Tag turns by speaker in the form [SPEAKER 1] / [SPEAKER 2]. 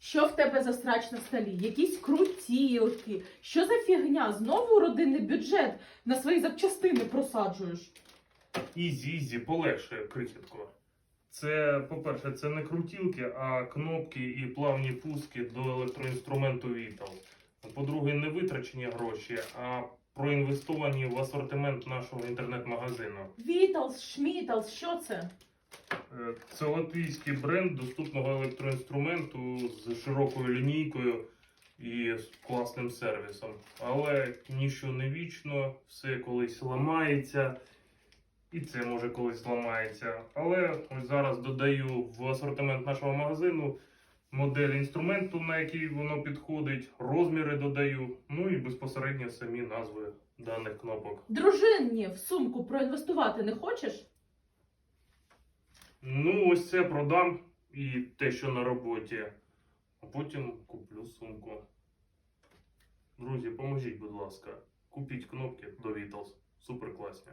[SPEAKER 1] Що в тебе за срач на столі? Якісь крутілки? Що за фігня? Знову родинний бюджет на свої запчастини просаджуєш?
[SPEAKER 2] Ізі, ізі, полегше, крихітко. Це, по-перше, це не крутілки, а кнопки і плавні пуски до електроінструменту Vital. По-друге, не витрачені гроші, а проінвестовані в асортимент нашого інтернет-магазину.
[SPEAKER 1] Віталс, Шміталс, що це?
[SPEAKER 2] Е, Це латвійський бренд доступного електроінструменту з широкою лінійкою і з класним сервісом. Але ніщо не вічно, все колись ламається, і це може колись ламається. Але ось зараз додаю в асортимент нашого магазину модель інструменту, на який воно підходить, розміри додаю, ну і безпосередньо самі назви даних кнопок.
[SPEAKER 1] Дружині в сумку проінвестувати не хочеш?
[SPEAKER 2] Ну, ось це продам і те, що на роботі. А потім куплю сумку. Друзі, поможіть, будь ласка. Купіть кнопки до Vitals. Супер класні.